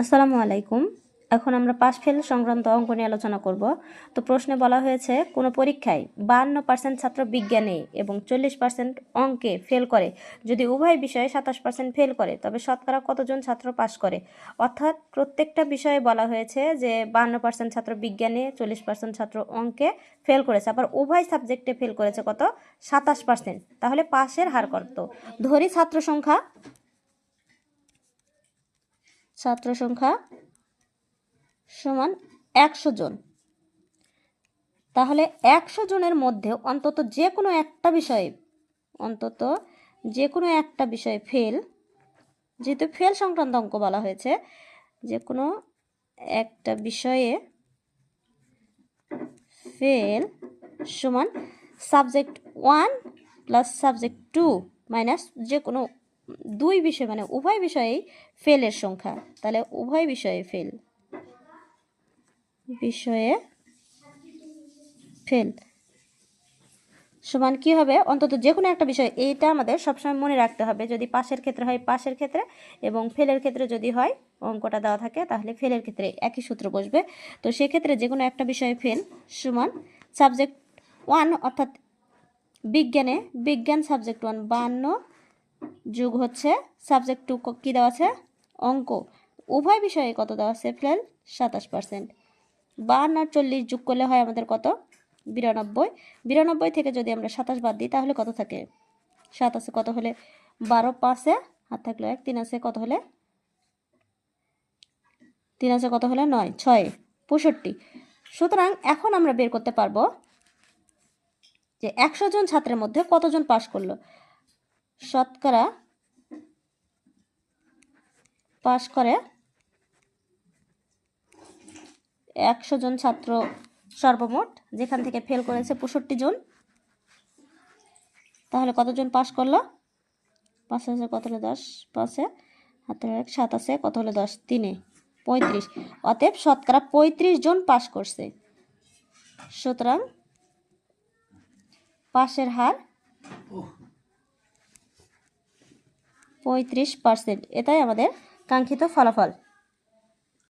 আসসালামু আলাইকুম। এখন আমরা পাশ ফেল সংক্রান্ত অঙ্ক নিয়ে আলোচনা করব। তো প্রশ্নে বলা হয়েছে, কোনো পরীক্ষায় বান্ন পার্সেন্ট ছাত্র বিজ্ঞানে এবং চল্লিশ পার্সেন্ট অঙ্কে ফেল করে। যদি উভয় বিষয়ে সাতাশ পার্সেন্ট ফেল করে, তবে শতকরা কতজন ছাত্র পাশ করে? অর্থাৎ প্রত্যেকটা বিষয়ে বলা হয়েছে যে বান্ন পার্সেন্ট ছাত্র বিজ্ঞানে চল্লিশ পার্সেন্ট ছাত্র অঙ্কে ফেল করেছে। আবার উভয় সাবজেক্টে ফেল করেছে কত? সাতাশ পার্সেন্ট তাহলে পাশের হার কত? ধরি ছাত্র সংখ্যা। ছাত্র সংখ্যা সমান একশো জন। তাহলে একশো জনের মধ্যে অন্তত যে কোনো একটা বিষয়ে, অন্তত যে কোনো একটা বিষয়ে ফেল যেহেতু ফেল সংক্রান্ত অঙ্ক বলা হয়েছে, যে কোনো একটা বিষয়ে ফেল সমান subject one plus subject two minus যে কোনো দুই বিষয় মানে উভয় বিষয়েই ফেলের সংখ্যা। তাহলে উভয় বিষয়ে ফেল। বিষয়ে ফেল। সমান কি হবে? অন্তত যে কোনো একটা বিষয় এইটা আমাদের সবসময় মনে রাখতে হবে। যদি পাশের ক্ষেত্রে হয়, পাশের ক্ষেত্রে, এবং ফেলের ক্ষেত্রে যদি হয়, অঙ্কটা দেওয়া থাকে, তাহলে ফেলের ক্ষেত্রে একই সূত্র বসবে। তো সেক্ষেত্রে যে কোনো একটা বিষয়ে ফেল সমান সাবজেক্ট ওয়ান, অর্থাৎ বিজ্ঞানে, বিজ্ঞান সাবজেক্ট ওয়ান, বান্ন যুগ হচ্ছে। সাবজেক্ট টু কী দেওয়া আছে? অঙ্ক। উভয় বিষয়ে কত দেওয়া আছে? ফেল সাতাশ পার্সেন্ট বান্ন আর চল্লিশ যোগ করলে হয় আমাদের কত? বিরানব্বই। বিরানব্বই থেকে যদি আমরা সাতাশ বাদ দিই, তাহলে কত থাকে? সাত আছে কত হলে? বারো, পাঁচে হাত থাকল এক। তিন আছে কত হলে? তিন আছে কত হলে? নয়, ছয়, পঁয়ষট্টি। সুতরাং এখন আমরা বের করতে পারব যে একশো জন ছাত্রের মধ্যে কতজন পাশ করল? শতকরা পাশ করে একশো জন ছাত্র সর্বমোট, যেখান থেকে ফেল করেছে পঁয়ষট্টি জন। তাহলে কতজন পাস করল? পাঁচ আছে, কত হলো? দশ, পাঁচে হাতের এক, সাত আছে, কত হলো? দশ, তিনে পঁয়ত্রিশ। অতএব শতকরা পঁয়ত্রিশ জন পাস করছে। সুতরাং পাশের হার পঁয়ত্রিশ পার্সেন্ট। এটাই আমাদের কাঙ্ক্ষিত ফলাফল।